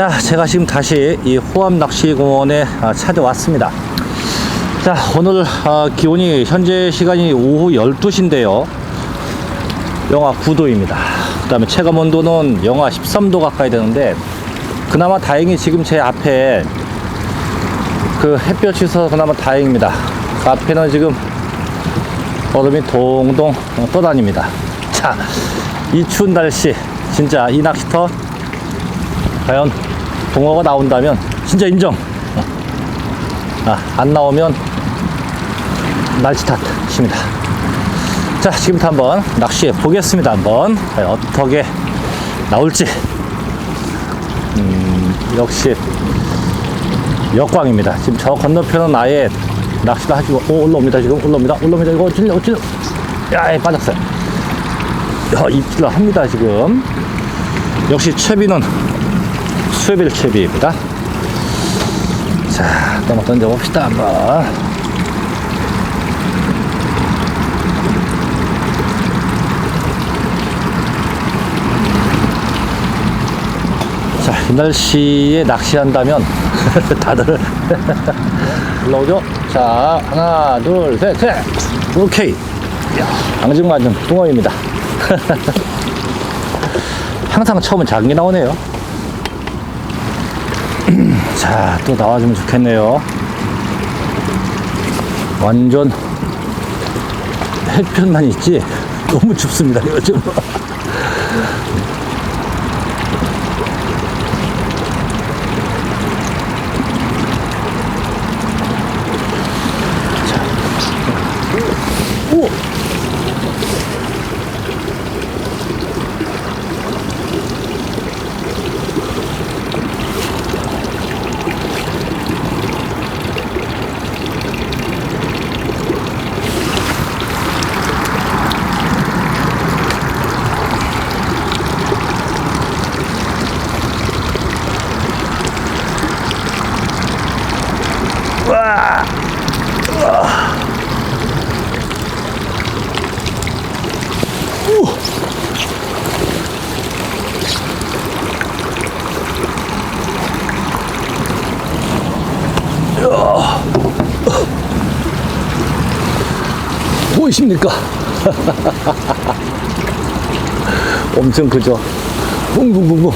자, 제가 지금 다시 이 호암 낚시공원에 아, 찾아왔습니다. 자, 오늘 아, 기온이 현재 시간이 오후 12시인데요. 영하 9도입니다. 그 다음에 체감 온도는 영하 13도 가까이 되는데, 그나마 다행히 지금 제 앞에 그 햇볕이 있어서 그나마 다행입니다. 그 앞에는 지금 얼음이 동동 떠다닙니다. 자, 이 추운 날씨, 진짜 이 낚시터 과연 붕어가 나온다면 진짜 인정. 어. 아, 안 나오면 날치 탓입니다. 자, 지금부터 한번 낚시해 보겠습니다. 한번 어떻게 나올지. 음, 역시 역광입니다. 지금 저 건너편은 아예 낚시를 하지, 오, 올라옵니다. 지금 올라옵니다. 올라옵니다. 이거 어찔, 어찔. 야, 예, 빠졌어요. 야, 입질을 합니다. 지금. 역시 채비는 수에빌 채비입니다. 자, 또 한번 던져봅시다. 한번. 자, 이 날씨에 낚시한다면 다들 올라오죠? 자, 하나, 둘, 셋, 셋. 오케이. 야, 앙증맞은 붕어입니다. 항상 처음은 작은 게 나오네요. 자, 또 나와주면 좋겠네요. 완전 햇볕만 있지 너무 춥습니다, 요즘. 오! 와! 우! 야. 보이십니까? 엄청 크죠? 붕붕붕붕.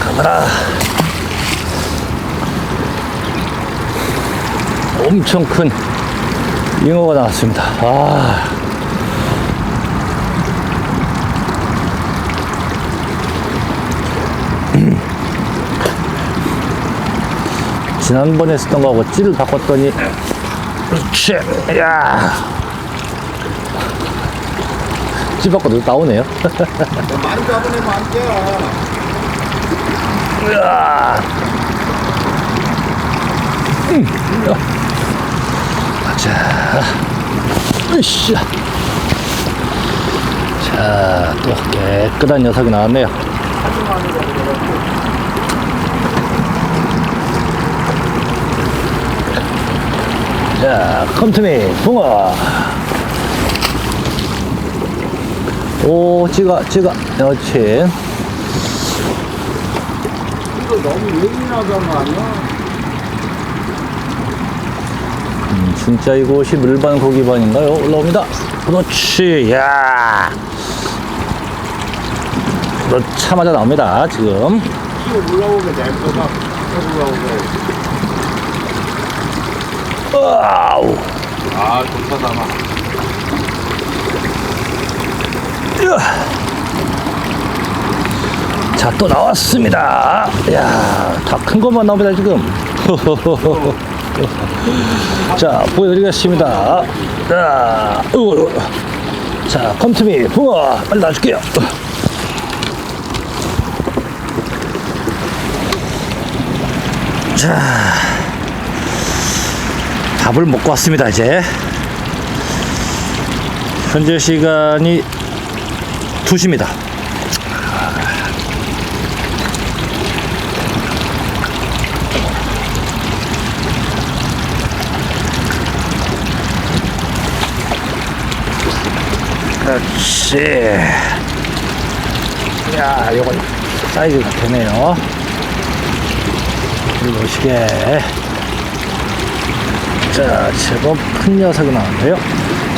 가봐라. 엄청 큰 잉어가 나왔습니다. 아. 지난번에 했던 거하고 찌를 바꿨더니 그렇지 야 찌 바꿔도 나오네요 많이 잡으면 안 돼. 으아. 음. 자, 으쌰. 자, 또 깨끗한 녀석이 나왔네요. 자, 컴투미, 붕어. 오, 찌가, 찌가, 그렇지. 이거 너무 예민하단 말이야. 음, 진짜 이곳이 물반 고기반인가요? 올라옵니다. 그렇지, 야. 그렇자마자 나옵니다, 지금. 이거 올라오게 냄새가 올라오게. 와우. 아, 좋다 담아. 자, 또 나왔습니다. 야, 다 큰 것만 나옵니다, 지금. 자, 보여드리겠습니다. 자, 으 자, 컴투미, 붕어, 빨리 놔줄게요. 자, 밥을 먹고 왔습니다, 이제. 현재 시간이 2시입니다. 그렇지. 야, 요건 사이즈가 되네요. 보시게. 자, 제법 큰 녀석이 나왔네요.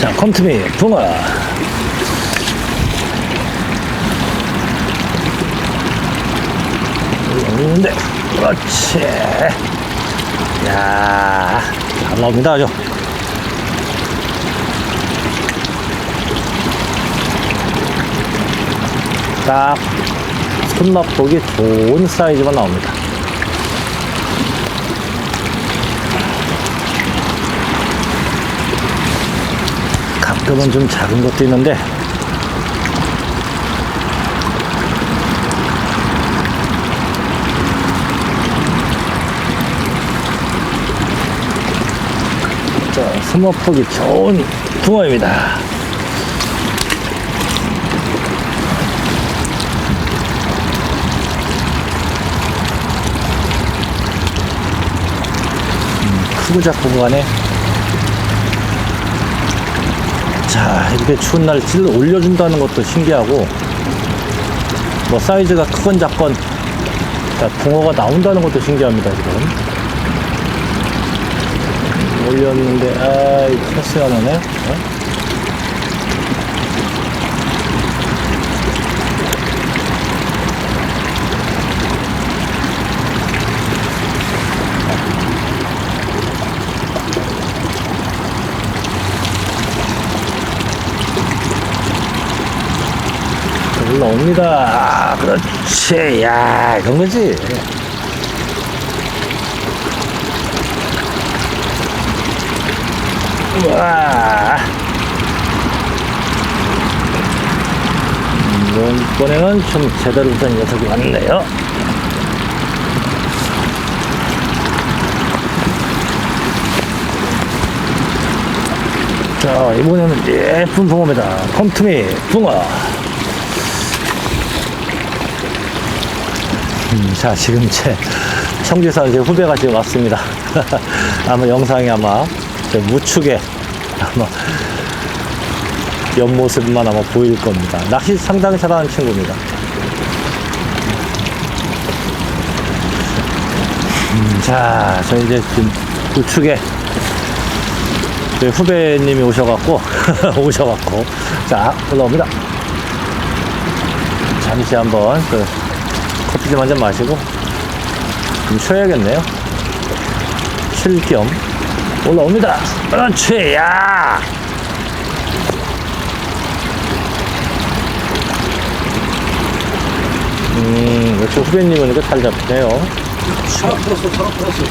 자, 컴투미, 붕어. 있는데, 그렇지. 야, 잘 나옵니다, 아주. 딱 손맛 보기 좋은 사이즈만 나옵니다. 가끔은 좀 작은 것도 있는데 보기 좋은 붕어입니다. 크고 작고 간에 자 이렇게 추운 날 찔러 올려준다는 것도 신기하고 뭐 사이즈가 크건 작건 자, 붕어가 나온다는 것도 신기합니다 지금 올렸는데 아이 패스가 나네 어? 올라옵니다. 아, 그렇지. 야, 이런 거지. 우와. 음, 이번에는 좀 제대로 된 녀석이 왔네요. 자, 이번에는 예쁜 붕어입니다. 컴투미 붕어. 음, 자, 지금 제 청주에서 이제 후배가 지금 왔습니다. 아마 영상이 아마 저 무축에 아마 옆모습만 아마 보일 겁니다. 낚시 상당히 잘하는 친구입니다. 음, 자, 저 이제 지금 우측에 저희 후배님이 오셔갖고, 오셔갖고, 자, 올라옵니다. 잠시 한번 그 커피 좀 한 잔 마시고 좀 쉬어야겠네요. 쉴겸 올라옵니다. 그렇지, 야! 음, 역시 후배님은 이거 잘 잡히네요. 차가 풀었어, 차가 풀었어.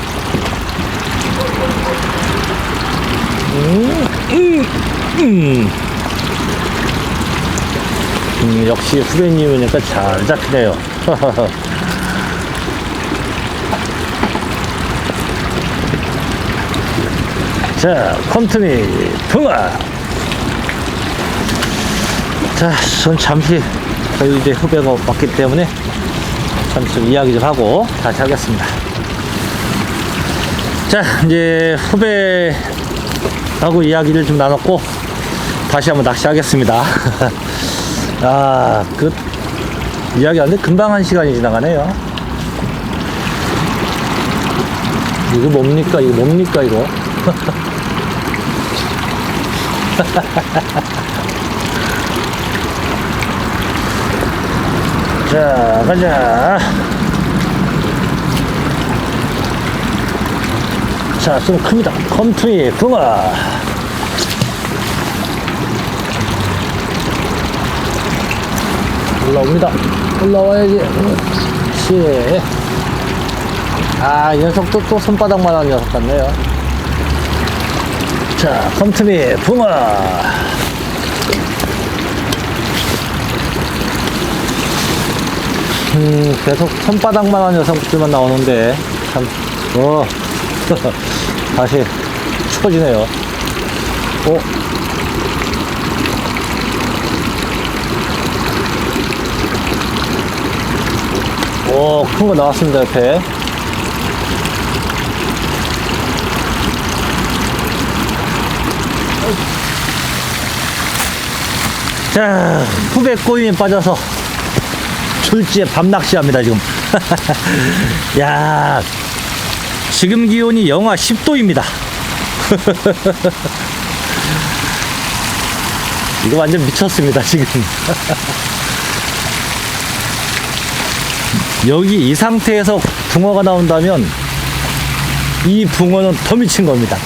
음, 역시 후배님이니까 잘 잡히네요. 자, 컴투미 붕어. 자, 전 잠시 저희 이제 후배가 왔기 때문에 잠시 좀 이야기 좀 하고 다시 하겠습니다. 자, 이제 후배하고 이야기를 좀 나눴고 다시 한번 낚시하겠습니다. 아, 그 이야기 하는데 금방 한 시간이 지나가네요. 이거 뭡니까? 이거 뭡니까? 이거? 자, 가자. 자, 좀 큽니다. 컴투이 붕어. 올라옵니다. 올라와야지. 그렇지. 아, 이 녀석도 또 손바닥만한 녀석 같네요. 자, 컴투미 붕어. 음, 계속 손바닥만한 녀석들만 나오는데, 참, 어, 다시 추워지네요. 어, 오, 큰 거 나왔습니다, 옆에. 자, 후배 꼬임에 빠져서 줄지에 밤 낚시합니다, 지금. 야, 지금 기온이 영하 10도입니다. 이거 완전 미쳤습니다, 지금. 여기 이 상태에서 붕어가 나온다면 이 붕어는 더 미친 겁니다.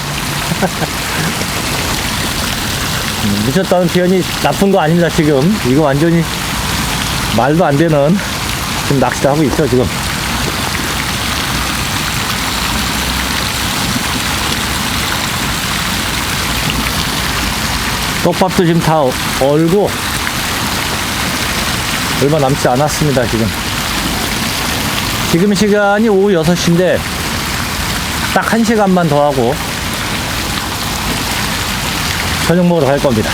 음, 미쳤다는 표현이 나쁜 거 아닙니다, 지금. 이거 완전히 말도 안 되는 지금 낚시를 하고 있죠, 지금. 떡밥도 지금 다 얼고 얼마 남지 않았습니다, 지금. 지금 시간이 오후 6시인데 딱 1시간만 더 하고 저녁 먹으러 갈 겁니다.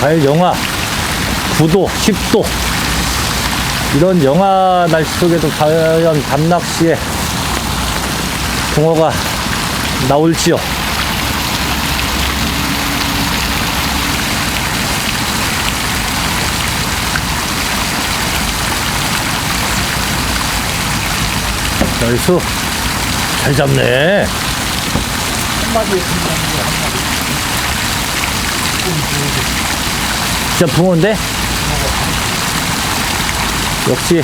과연 영하 9도, 10도 이런 영하 날씨 속에도 과연 밤낚시에 붕어가 나올지요. 나이스. 잘 잡네. 진짜 붕어인데? 역시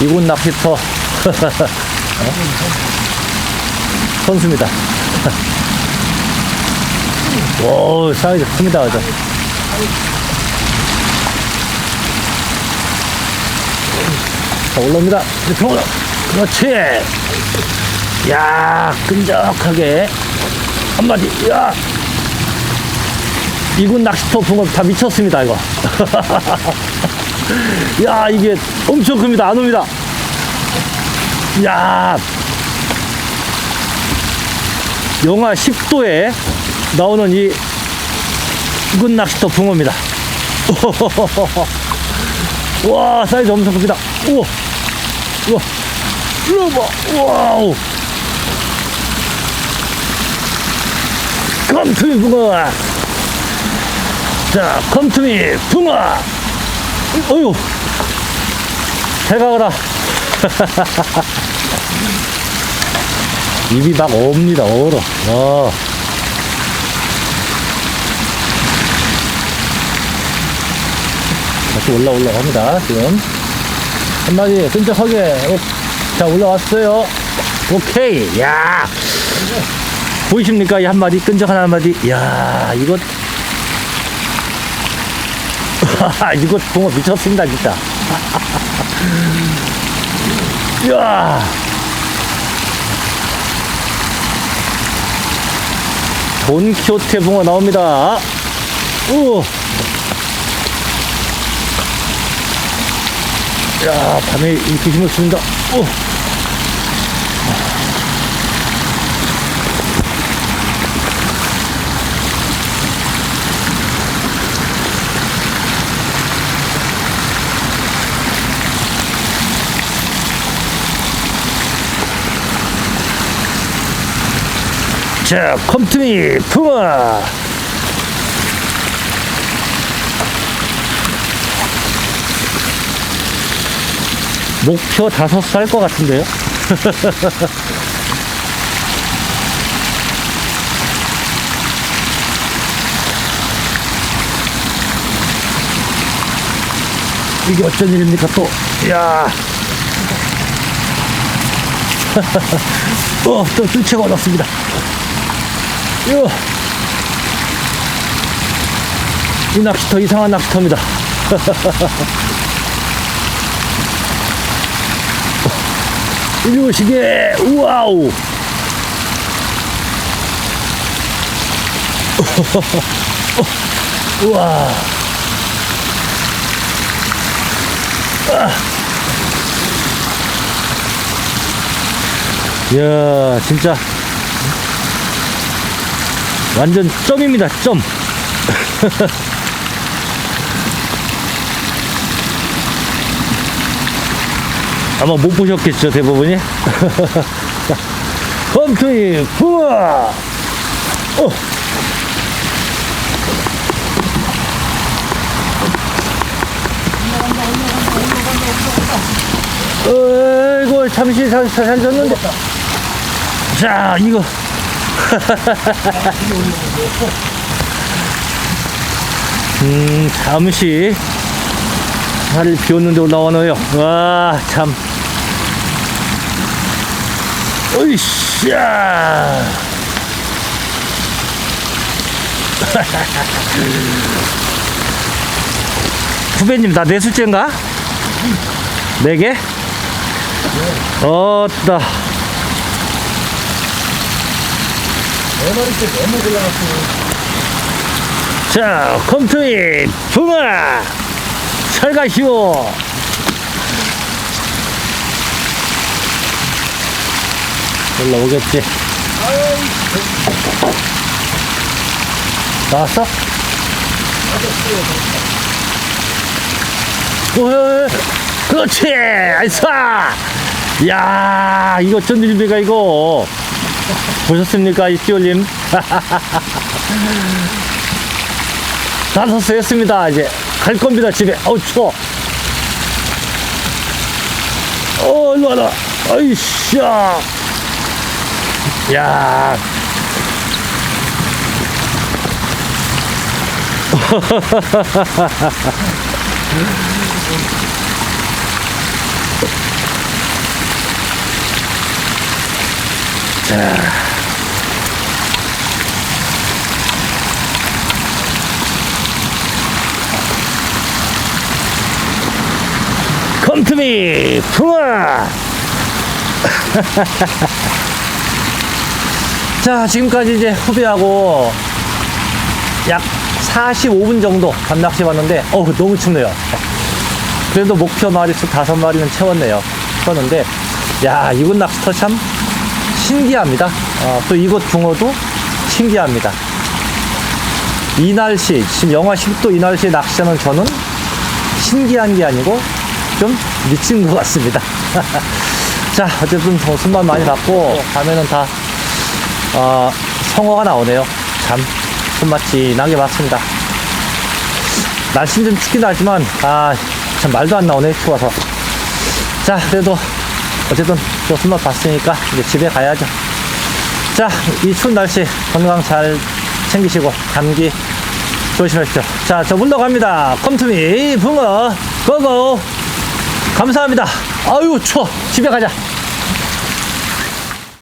이곳 낚시터 어? 선수입니다. 오, 사이즈 큽니다, 그죠? 자, 올라옵니다. 이렇게 올라. 그렇지. 야, 끈적하게. 한 마디. 야. 이군 낚시터 붕어 다 미쳤습니다, 이거. 야, 이게 엄청 큽니다. 안 옵니다. 야. 영하 10도에 나오는 이 이군 낚시터 붕어입니다. 와, 사이즈 엄청 큽니다. 우와. 우와. 봐. 와우. 컴투미 붕어. 자, 컴투미 붕어. 어휴. 잘 가거라. 입이 막 옵니다, 얼어. 어. 다시 올라 올라갑니다, 지금. 한 마리 끈적하게. 어, 자, 올라왔어요. 오케이. 야 보이십니까? 이 한 마디, 끈적한 한 마디. 야 이거. 이거 붕어 미쳤습니다, 진짜. 야 돈키호테 붕어 나옵니다. 오. 야, 밤에 이렇게 힘을 씁니다. 오. 자, 컴투미 붕어. 목표 다섯 살 것 같은데요? 이게 어쩐 일입니까 또? 야, 어, 또 뜰채가 올랐습니다. 이거 이 낚시터 이상한 낚시터입니다. 이리 오시게 우와우 우와 아. 이야 진짜 완전 점입니다 점 아마 못 보셨겠죠 대부분이 자, 컴투이 부어 어. 어이구, 잠시 잘, 잘, 잘 졌는데. 자, 이거. 음, 잠시. 살을 비웠는데 올라오네요. 와, 참. 으이씨야. 후배님, 나네 술째인가? 네 개? 어따. 네 마리째 너무 올라갔어. 자, 컴투이, 붕아! 잘 가시오! 올라오겠지? 나왔어? 오, 그렇지! 아이싸! 야 이거 쩐들비가 이거. 보셨습니까, 이 띠올림? 다섯 수 했습니다. 이제 갈 겁니다. 집에. 어우 추워. 어 일로 와라. 아이씨야. 야. 자. 컴투미 풍아. 자 지금까지 이제 후배하고 약 45분 정도 밤낚시 봤는데 어우 너무 춥네요. 그래도 목표 마리수 다섯 마리는 채웠네요. 채웠는데 야 이곳 낚시터 참 신기합니다 어, 또 이곳 붕어도 신기합니다 이 날씨 지금 영하 10도 이 날씨에 낚시하는 저는 신기한 게 아니고 좀 미친 것 같습니다. 자, 어쨌든 뭐 손만 많이 받고 가면은 다 어, 성어가 나오네요. 참 손맛이 나게 봤습니다. 날씨는 좀 춥긴 하지만 아, 참 말도 안 나오네 추워서. 자, 그래도 어쨌든 또 손맛 봤으니까 이제 집에 가야죠. 자, 이 추운 날씨 건강 잘 챙기시고 감기 조심하십시오. 자, 저 물러갑니다. 컴투미 붕어 고고. 감사합니다. 아유 추워. 집에 가자.